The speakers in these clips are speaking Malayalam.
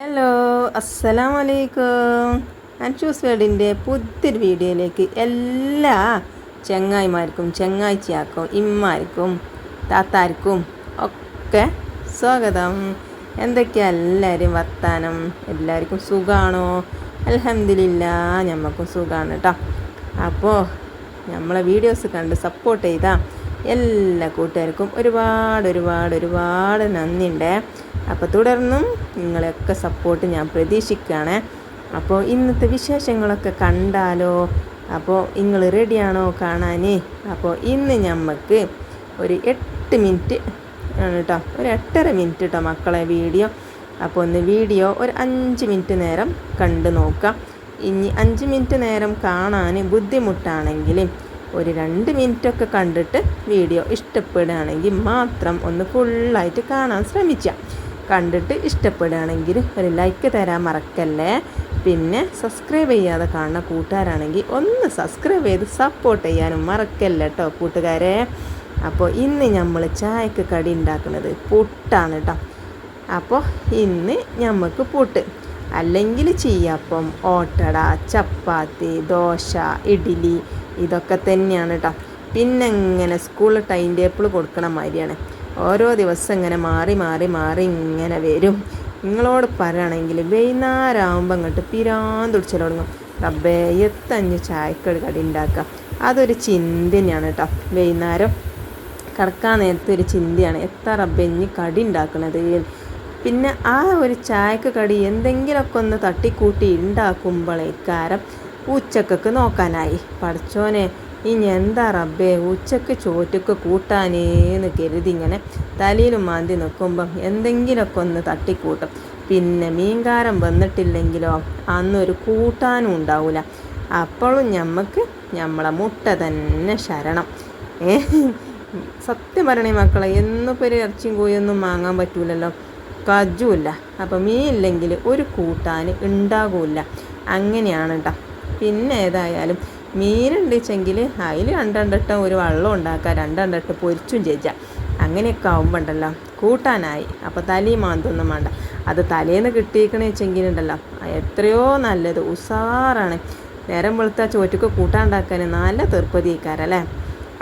ഹലോ അസ്സലാം വലൈക്കും അൻഷൂസ് വേർഡിന്റെ പുതിയൊരു വീഡിയോയിലേക്ക് എല്ലാ ചെങ്ങായിമാർക്കും ചെങ്ങാഴ്ചയാക്കും ഇമ്മാർക്കും താത്താർക്കും ഒക്കെ സ്വാഗതം. എന്തൊക്കെയാ എല്ലാവരും വർത്താനം? എല്ലാവർക്കും സുഖമാണോ അലഹമില്ല ഞമ്മക്കും സുഖമാണ് കേട്ടോ അപ്പോൾ നമ്മളെ വീഡിയോസ് കണ്ട് സപ്പോർട്ട് ചെയ്ത എല്ലാ കൂട്ടുകാർക്കും ഒരുപാട് ഒരുപാട് ഒരുപാട് നന്ദിയുണ്ട്. അപ്പോൾ തുടർന്നും നിങ്ങളെയൊക്കെ സപ്പോർട്ട് ഞാൻ പ്രതീക്ഷിക്കുകയാണ്. അപ്പോൾ ഇന്നത്തെ വിശേഷങ്ങളൊക്കെ കണ്ടാലോ? അപ്പോൾ നിങ്ങൾ റെഡിയാണോ കാണാൻ അപ്പോൾ ഇന്ന് നമുക്ക് ഒരു എട്ട് മിനിറ്റ് ആണ് കേട്ടോ ഒരു എട്ടര മിനിറ്റ് കേട്ടോ മക്കളെ വീഡിയോ. അപ്പോൾ ഒന്ന് വീഡിയോ ഒരു അഞ്ച് മിനിറ്റ് നേരം കണ്ടു നോക്കാം. ഇനി അഞ്ച് മിനിറ്റ് നേരം കാണാൻ ബുദ്ധിമുട്ടാണെങ്കിൽ ഒരു രണ്ട് മിനിറ്റൊക്കെ കണ്ടിട്ട് വീഡിയോ ഇഷ്ടപ്പെടുകയാണെങ്കിൽ മാത്രം ഒന്ന് ഫുള്ളായിട്ട് കാണാൻ ശ്രമിക്കുക. കണ്ടിട്ട് ഇഷ്ടപ്പെടുകയാണെങ്കിൽ ഒരു ലൈക്ക് തരാൻ മറക്കല്ലേ? പിന്നെ സബ്സ്ക്രൈബ് ചെയ്യാതെ കാണുന്ന കൂട്ടുകാരാണെങ്കിൽ ഒന്ന് സബ്സ്ക്രൈബ് ചെയ്ത് സപ്പോർട്ട് ചെയ്യാനും മറക്കല്ല കേട്ടോ കൂട്ടുകാരെ? അപ്പോൾ ഇന്ന് നമ്മൾ ചായക്ക് കടി ഉണ്ടാക്കുന്നത് പുട്ടാണ് കേട്ടോ അപ്പോൾ ഇന്ന് നമുക്ക് പുട്ട്. അല്ലെങ്കിൽ ചീയപ്പം ഓട്ടട ചപ്പാത്തി ദോശ ഇഡ്ഡലി ഇതൊക്കെ തന്നെയാണ് കേട്ടോ പിന്നെ ഇങ്ങനെ സ്കൂളിൽ ടൈം ടേബിൾ കൊടുക്കണ മാതിരിയാണ്. ഓരോ ദിവസം ഇങ്ങനെ മാറി മാറി മാറി ഇങ്ങനെ വരും. നിങ്ങളോട് പറയുകയാണെങ്കിൽ വൈകുന്നേരം ആകുമ്പോൾ അങ്ങോട്ട് പിരാന്തൊടിച്ചാൽ തുടങ്ങും. റബ്ബേ എത്തഞ്ഞ് ചായക്കടി കടി ഉണ്ടാക്കുക അതൊരു ചിന്തയാണ് കേട്ടോ വൈകുന്നേരം കിടക്കാൻ നേരത്തെ ഒരു ചിന്തയാണ്. എത്ര റബ്ബെഞ്ഞ് കടി ഉണ്ടാക്കണത് പിന്നെ ആ ഒരു ചായക്ക് കടി എന്തെങ്കിലുമൊക്കെ ഒന്ന് തട്ടിക്കൂട്ടി ഉണ്ടാക്കുമ്പോഴേക്കാരം ഉച്ചക്കൊക്കെ നോക്കാനായി. പഠിച്ചോനെ ഇനി എന്താ റബ്ബേ ഉച്ചയ്ക്ക് ചോറ്റക്ക് കൂട്ടാനേന്ന് കരുതി ഇങ്ങനെ തലയിലും മാന്തി നിൽക്കുമ്പം എന്തെങ്കിലുമൊക്കെ ഒന്ന് തട്ടിക്കൂട്ടും. പിന്നെ മീൻകാരം വന്നിട്ടില്ലെങ്കിലോ അന്നൊരു കൂട്ടാനും ഉണ്ടാവില്ല അപ്പോഴും ഞമ്മക്ക് നമ്മളെ മുട്ട തന്നെ ശരണം. ഏ സത്യം പറയണേ മക്കളെ എന്നിപ്പോൾ ഒരു ഇറച്ചിയും കോയൊന്നും വാങ്ങാൻ പറ്റൂലല്ലോ. കജുമില്ല അപ്പം മീൻ ഇല്ലെങ്കിൽ ഒരു കൂട്ടാൻ ഉണ്ടാകില്ല. അങ്ങനെയാണ് കേട്ടോ പിന്നെ ഏതായാലും മീനുണ്ടെച്ചെങ്കിൽ അതിൽ രണ്ടെണ്ണം ഒരു വെള്ളം ഉണ്ടാക്കുക രണ്ടെണ്ണിട്ട് പൊരിച്ചും ചെയ്യാം. അങ്ങനെയൊക്കെ ആവുമ്പോണ്ടല്ലോ കൂട്ടാനായി. അപ്പോൾ തലയും മാന്തൊന്നും വേണ്ട. അത് തലേന്ന് കിട്ടിയിരിക്കണേ വെച്ചെങ്കിലുണ്ടല്ലോ എത്രയോ നല്ലത്. ഉസാറാണ്. നേരം വെളുത്ത ചോറ്റക്ക് കൂട്ടാണ്ടാക്കാൻ നല്ല തീർപ്പതിക്കാരല്ലേ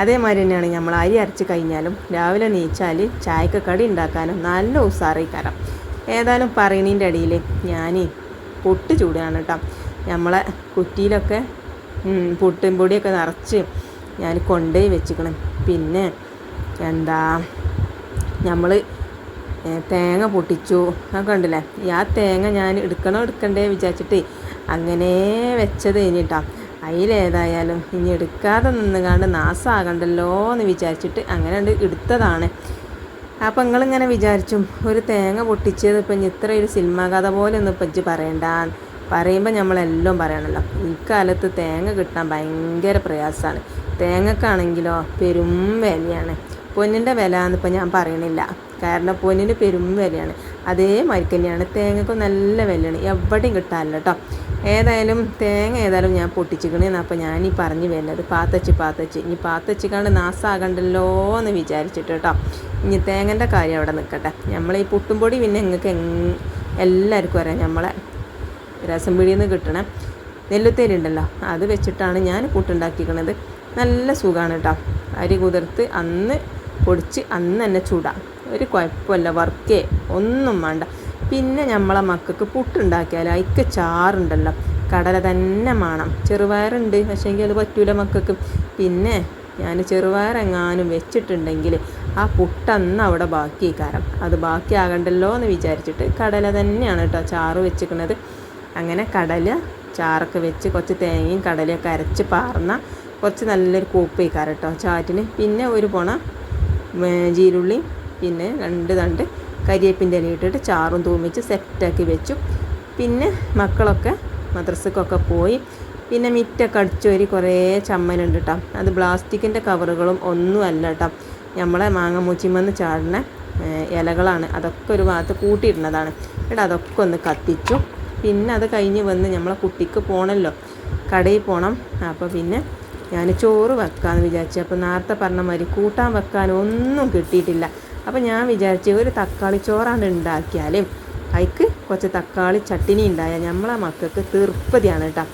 അതേമാതിരി തന്നെയാണ് നമ്മൾ അരി അരച്ച് കഴിഞ്ഞാലും രാവിലെ നീച്ചാൽ ചായക്ക് കടി ഉണ്ടാക്കാനും നല്ല ഉസാറിക്കാരം. ഏതായാലും പറയണീന്റെ ഇടയിൽ ഞാൻ പൊട്ട് ചൂടാണ് കേട്ടോ നമ്മളെ കുറ്റിയിലൊക്കെ പുട്ടും പൊടിയൊക്കെ നിറച്ച് ഞാൻ കൊണ്ടുപോയി വെച്ചിക്കണം. പിന്നെ എന്താ നമ്മൾ തേങ്ങ പൊട്ടിച്ചു. അതൊക്കെ ഉണ്ടല്ലേ ആ തേങ്ങ ഞാൻ എടുക്കണോ എടുക്കണ്ടേ വിചാരിച്ചിട്ട് അങ്ങനെ വെച്ചത് കഴിഞ്ഞിട്ടാ അതിലേതായാലും ഇനി എടുക്കാതെ നിന്നുകാണ്ട് നാസാകണ്ടല്ലോ എന്ന് വിചാരിച്ചിട്ട് അങ്ങനെ എടുത്തതാണ്. അപ്പം നിങ്ങളിങ്ങനെ വിചാരിച്ചും ഒരു തേങ്ങ പൊട്ടിച്ചത് ഇപ്പം ഇത്ര ഒരു സിനിമാ കഥ പോലെ ഒന്നും ഇപ്പം ഇജ്ജ് പറയണ്ട പറയുമ്പോൾ നമ്മളെല്ലാം പറയണല്ലോ. ഇക്കാലത്ത് തേങ്ങ കിട്ടാൻ ഭയങ്കര പ്രയാസമാണ് തേങ്ങക്കാണെങ്കിലോ പെരും വിലയാണ്. പൊന്നിന്റെ വില എന്നിപ്പോൾ ഞാൻ പറയണില്ല. കാരണം പൊന്നിന് പെരും വിലയാണ്. അതേമാതിരി തന്നെയാണ്. തേങ്ങക്ക് നല്ല വിലയാണ്. എവിടെയും കിട്ടാനില്ല കേട്ടോ ഏതായാലും തേങ്ങ ഏതായാലും ഞാൻ പൊട്ടിച്ചിക്കണേന്ന് അപ്പോൾ ഞാൻ ഈ പറഞ്ഞു വരുന്നത്. പാത്തച്ച് പാത്തച്ചി. ഇനി പാത്തച്ചിക്കാണ്ട് നാസാകണ്ടല്ലോ എന്ന് വിചാരിച്ചിട്ട് കേട്ടോ ഇനി തേങ്ങന്റെ കാര്യം അവിടെ നിൽക്കട്ടെ നമ്മൾ ഈ പുട്ടുംപൊടി പിന്നെ നിങ്ങൾക്ക് എല്ലാവർക്കും അറിയാം. നമ്മളെ രസം പിടിയിൽ നിന്ന് കിട്ടണ. നെല്ലുത്തേരി ഉണ്ടല്ലോ അത് വെച്ചിട്ടാണ് ഞാൻ കൂട്ടുണ്ടാക്കിക്കണത്. നല്ല സുഖമാണ് കേട്ടോ അരി കുതിർത്ത് അന്ന് പൊടിച്ച് അന്ന് തന്നെ ചൂടാം. ഒരു കുഴപ്പമില്ല വർക്കേ. ഒന്നും വേണ്ട. പിന്നെ നമ്മളെ മക്കൾക്ക് പുട്ടുണ്ടാക്കിയാൽ അതിക്ക് ചാറുണ്ടല്ലോ കടല തന്നെ വേണം ചെറുപയറുണ്ട് പക്ഷേങ്കിൽ അത് പറ്റൂല മക്കൾക്ക്. പിന്നെ ഞാൻ ചെറുപയറെങ്ങാനും വെച്ചിട്ടുണ്ടെങ്കിൽ ആ പുട്ടന്ന് അവിടെ ബാക്കി കാരം അത് ബാക്കിയാകണ്ടല്ലോ എന്ന് വിചാരിച്ചിട്ട് കടല തന്നെയാണ് കേട്ടോ ചാറ് വെച്ചിരിക്കുന്നത് അങ്ങനെ കടൽ ചാറൊക്കെ വെച്ച് കുറച്ച് തേങ്ങയും കടലയൊക്കെ അരച്ച് പാർന്ന കുറച്ച് നല്ലൊരു കൂപ്പയിക്കാരം കേട്ടോ ചാറ്റിന്. പിന്നെ ഒരു പുണ ജീരുള്ളി പിന്നെ രണ്ട് തണ്ട് കരിയേപ്പിന്റെ ഇല ഇട്ടിട്ട് ചാറും തൂമിച്ച് സെറ്റാക്കി വെച്ചു. പിന്നെ മക്കളൊക്കെ മദ്രസക്കൊക്കെ പോയി. പിന്നെ മിറ്റൊക്കെ അടിച്ചു വരി കുറേ ചമ്മലുണ്ട് കേട്ടോ. അത് പ്ലാസ്റ്റിക്കിന്റെ കവറുകളും ഒന്നുമല്ല കേട്ടോ. നമ്മളെ മാങ്ങ മൂച്ചിമെന്ന് ചാടുന്ന ഇലകളാണ്. അതൊക്കെ ഒരു ഭാഗത്ത് കൂട്ടിയിടുന്നതാണ്. എന്നിട്ട് അതൊക്കെ ഒന്ന് കത്തിച്ചു. പിന്നെ അത് കഴിഞ്ഞ് വന്ന് നമ്മളെ കുട്ടിക്ക് പോകണമല്ലോ കടയിൽ പോകണം അപ്പോൾ പിന്നെ ഞാൻ ചോറ് വെക്കാമെന്ന് വിചാരിച്ചു. അപ്പോൾ നേരത്തെ പറഞ്ഞ മാതിരി കൂട്ടാൻ വെക്കാൻ ഒന്നും കിട്ടിയിട്ടില്ല. അപ്പോൾ ഞാൻ വിചാരിച്ചു ഒരു തക്കാളി ചോറാണ് ഉണ്ടാക്കിയാലും അതിക്ക് കുറച്ച് തക്കാളി ചട്ടിനി ഉണ്ടായാൽ നമ്മളെ മക്കൾക്ക് തീർപ്പതിയാണ് കേട്ടോ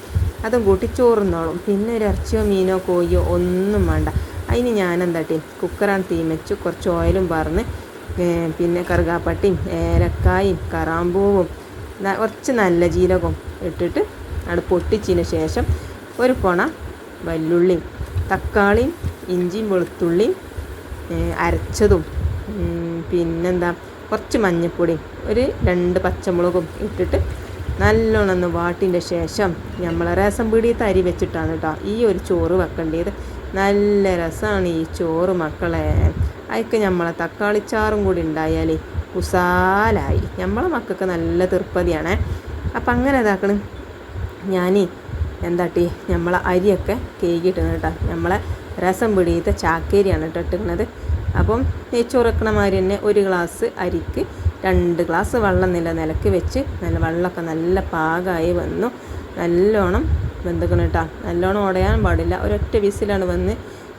അതും കൂട്ടി ചോറുന്നോളും. പിന്നെ ഒരു ഇറച്ചിയോ മീനോ കോഴിയോ ഒന്നും വേണ്ട. അതിന് ഞാൻ എന്താട്ടി കുക്കറാണ് തീമച്ചു കുറച്ച് ഓയിലും പറന്ന് പിന്നെ കറുകാപ്പട്ടിയും ഏലക്കായും കറാമ്പൂവും കുറച്ച് നല്ല ജീരകവും ഇട്ടിട്ട് അത് പൊട്ടിച്ചതിന് ശേഷം ഒരു കൊണ വല്ലുള്ളിയും തക്കാളിയും ഇഞ്ചിയും വെളുത്തുള്ളിയും അരച്ചതും പിന്നെന്താ കുറച്ച് മഞ്ഞൾപ്പൊടിയും ഒരു രണ്ട് പച്ചമുളകും ഇട്ടിട്ട് നല്ലോണം ഒന്ന് വാട്ടിന്റെ ശേഷം നമ്മളെ രസം പിടിയത്തെ അരി വെച്ചിട്ടാണ് കേട്ടോ ഈ ഒരു ചോറ് വെക്കേണ്ടത്. നല്ല രസമാണ് ഈ ചോറ് മക്കളെ. അതിക്ക് നമ്മളെ തക്കാളിച്ചാറും കൂടി ഉണ്ടായാൽ ഉസാലായി നമ്മളെ മക്കൾക്ക് നല്ല തീർപ്പതിയാണേ. അപ്പം അങ്ങനെ ഇതാക്കണം. ഞാൻ എന്താട്ടി നമ്മളെ അരിയൊക്കെ കേകിയിട്ടുണ്ട് കേട്ടോ നമ്മളെ രസം പിടിയത്തെ ചാക്കേരിയാണ് കേട്ടോ ഇട്ടിരുന്നത് അപ്പം നെയ്ച്ചോറ് വെക്കണ മാതിരി തന്നെ ഒരു ഗ്ലാസ് അരിക്ക് രണ്ട് ഗ്ലാസ് വെള്ളം നില നിലയ്ക്ക് വെച്ച് നല്ല വെള്ളമൊക്കെ നല്ല പാകമായി വന്നു. നല്ലോണം വെന്തുക്കണം കേട്ടോ നല്ലോണം ഉടയാൻ പാടില്ല. ഒരൊറ്റ വിസിലാണ് വന്ന്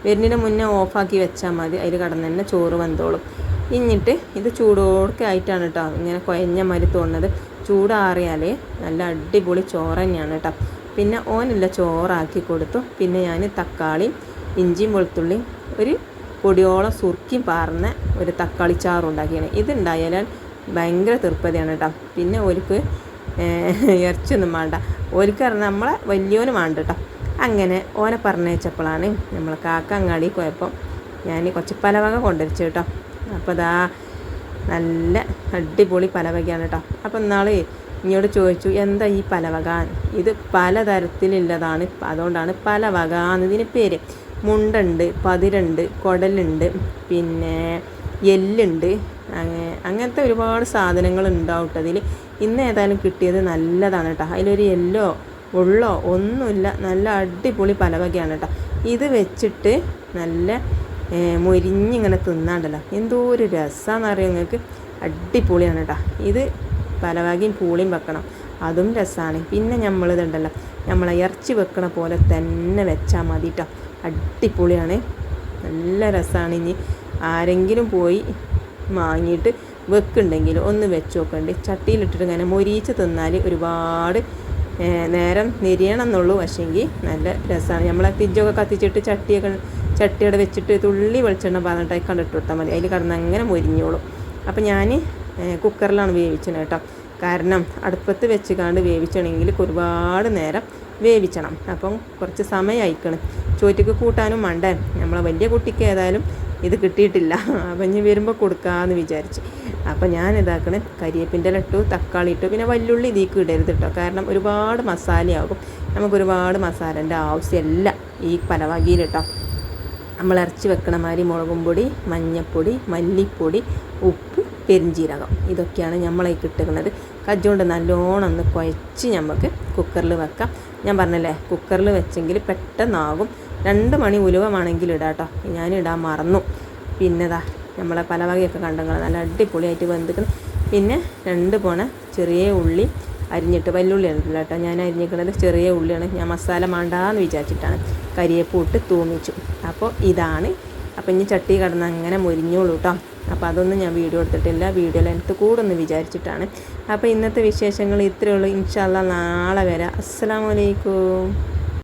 വരുന്നതിന് മുന്നേ ഓഫാക്കി വെച്ചാൽ മതി. അതിൽ കടന്ന് തന്നെ ചോറ് വെന്തോളും. ഇഞ്ഞിട്ട് ഇത് ചൂടോടൊക്കെ ആയിട്ടാണ് കേട്ടോ ഇങ്ങനെ കുഴഞ്ഞ മാതിരി തോന്നുന്നത്. ചൂടാറിയാൽ നല്ല അടിപൊളി ചോറ് തന്നെയാണ് കേട്ടോ പിന്നെ ഓനില്ല ചോറാക്കി കൊടുത്തു. പിന്നെ ഞാൻ തക്കാളി ഇഞ്ചിയും വെളുത്തുള്ളിയും ഒരു പൊടിയോളം സുർക്കിയും പാർന്ന ഒരു തക്കാളി ചാറുണ്ടാക്കിയാണ് ഉണ്ടാക്കിയാണ്. ഇതുണ്ടായാൽ ഭയങ്കര തൃപ്തിയാണ് കേട്ടോ പിന്നെ ഒരുക്ക് ഇറച്ചിയൊന്നും വേണ്ട ഒരുക്ക് പറഞ്ഞാൽ നമ്മളെ വലിയോന് വേണ്ട കേട്ടോ അങ്ങനെ ഓനെ പറഞ്ഞയച്ചപ്പോഴാണ് നമ്മളെ കാക്കങ്ങാടി പോയപ്പം ഞാൻ കുറച്ച് പലവക കൊണ്ടുവരിച്ചു കേട്ടോ അപ്പോൾ ഇതാ നല്ല അടിപൊളി പലവകയാണ് കേട്ടോ അപ്പോൾ ഇന്നാൾ ഇങ്ങോട്ട് ചോദിച്ചു എന്താ ഈ പലവക? ഇത് പലതരത്തിലുള്ളതാണ്. അതുകൊണ്ടാണ് പലവക എന്നതിന് പേര്. മുണ്ടുണ്ട് പതിരുണ്ട് കുടലുണ്ട് പിന്നെ എല്ലുണ്ട്. അങ്ങ- അങ്ങനത്തെ ഒരുപാട് സാധനങ്ങൾ ഉണ്ടാവും അതിൽ ഇന്ന് ഏതായാലും കിട്ടിയത് നല്ലതാണ് കേട്ടോ അതിലൊരു എല്ലോ ഉള്ളോ ഒന്നുമില്ല. നല്ല അടിപൊളി പലവകയാണ് കേട്ടോ ഇത് വെച്ചിട്ട് നല്ല മൊരിഞ്ഞിങ്ങനെ തിന്നാണ്ടല്ലോ. എന്തോ ഒരു രസമാണെന്ന് അറിയാം നിങ്ങൾക്ക്? അടിപൊളിയാണ് കേട്ടോ. ഇത് പലവാകിയും പൂളിയും വെക്കണം. അതും രസമാണ് പിന്നെ നമ്മളിതുണ്ടല്ലോ നമ്മൾ ഇറച്ചി വെക്കണ പോലെ തന്നെ വെച്ചാൽ മതി കേട്ടോ അടിപൊളിയാണ്. നല്ല രസമാണ് ഇനി. ആരെങ്കിലും പോയി വാങ്ങിയിട്ട് വെക്കുന്നുണ്ടെങ്കിൽ ഒന്ന് വെച്ച് നോക്കണ്ട്. ചട്ടിയിലിട്ടിട്ട് ഇങ്ങനെ മൊരിച്ച് തിന്നാൽ ഒരുപാട് നേരം നെരിയണം എന്നുള്ളൂ. പക്ഷേങ്കിൽ നല്ല രസമാണ് നമ്മളെ തിജ്ജൊക്കെ കത്തിച്ചിട്ട് ചട്ടിയൊക്കെ ചട്ടിയുടെ വെച്ചിട്ട് തുള്ളി വെളിച്ചെണ്ണ പറഞ്ഞിട്ട് കണ്ടിട്ട് കൊടുത്താൽ മതി. അതിൽ കിടന്ന് അങ്ങനെ മൊരിഞ്ഞോളും. അപ്പം ഞാൻ കുക്കറിലാണ് വേവിച്ചത് കേട്ടോ. കാരണം അടുപ്പത്ത് വെച്ച് കാണ്ട് വേവിച്ചണമെങ്കിൽ ഒരുപാട് നേരം വേവിച്ചണം. അപ്പം കുറച്ച് സമയം അയക്കണം ചോറ്റക്ക് കൂട്ടാനും വേണ്ടേ. നമ്മളെ വലിയ കുട്ടിക്ക് ഏതായാലും ഇത് കിട്ടിയിട്ടില്ല. അപ്പം ഇനി വരുമ്പോൾ കൊടുക്കാമെന്ന് വിചാരിച്ച്. അപ്പം ഞാൻ ഇതാക്കണേ. കരിയേപ്പിന്റെ ഇട്ടു തക്കാളി ഇട്ടു. പിന്നെ വല്ലുള്ളി ഇതിക്ക് ഇടരുത് കേട്ടോ കാരണം ഒരുപാട് മസാലയാകും. നമുക്ക് ഒരുപാട് മസാലേന്റെ ആവശ്യമില്ല ഈ പലവകയിൽ നമ്മൾ ഇറച്ചി വെക്കണ മാതിരി മുളകും പൊടി മഞ്ഞൾപ്പൊടി മല്ലിപ്പൊടി ഉപ്പ് പെരിഞ്ചീരകം. ഇതൊക്കെയാണ് നമ്മളെ കിട്ടുന്നത് കജ്ജുകൊണ്ട് നല്ലോണം ഒന്ന് കുഴച്ച് നമുക്ക് കുക്കറിൽ വെക്കാം. ഞാൻ പറഞ്ഞല്ലേ കുക്കറിൽ വെച്ചെങ്കിൽ പെട്ടെന്നാകും. രണ്ട് മണി ഉലുവമാണെങ്കിൽ ഇടാം കേട്ടോ ഞാൻ ഇടാൻ മറന്നു. പിന്നെതാ നമ്മളെ പല വകയൊക്കെ കണ്ടങ്ങൾ നല്ല അടിപൊളിയായിട്ട് വെന്തിക്കണം. പിന്നെ രണ്ട് പോണ ചെറിയ ഉള്ളി അരിഞ്ഞിട്ട് വലിയുള്ളി ഉണ്ടല്ലോ കേട്ടോ. ഞാൻ അരിഞ്ഞിരിക്കുന്നത് ചെറിയ ഉള്ളിയാണ്. ഞാൻ മസാല മാണ്ടാന്ന് വിചാരിച്ചിട്ടാണ്. കരിയേപ്പ് ഇട്ട് തൂമിച്ചു. അപ്പോൾ ഇതാണ്. അപ്പോൾ ഇനി ചട്ടി കടന്ന് അങ്ങനെ മുരിഞ്ഞോളൂ കേട്ടോ. അപ്പോൾ അതൊന്നും ഞാൻ വീഡിയോ എടുത്തിട്ടില്ല. വീഡിയോ ലെങ്ത്ത് കൂടുമെന്ന് വിചാരിച്ചിട്ടാണ്. അപ്പോൾ ഇന്നത്തെ വിശേഷങ്ങൾ ഇത്രയേ ഉള്ളൂ. ഇൻഷാല്ല നാളെ വരാം. അസ്സാം വലൈക്കും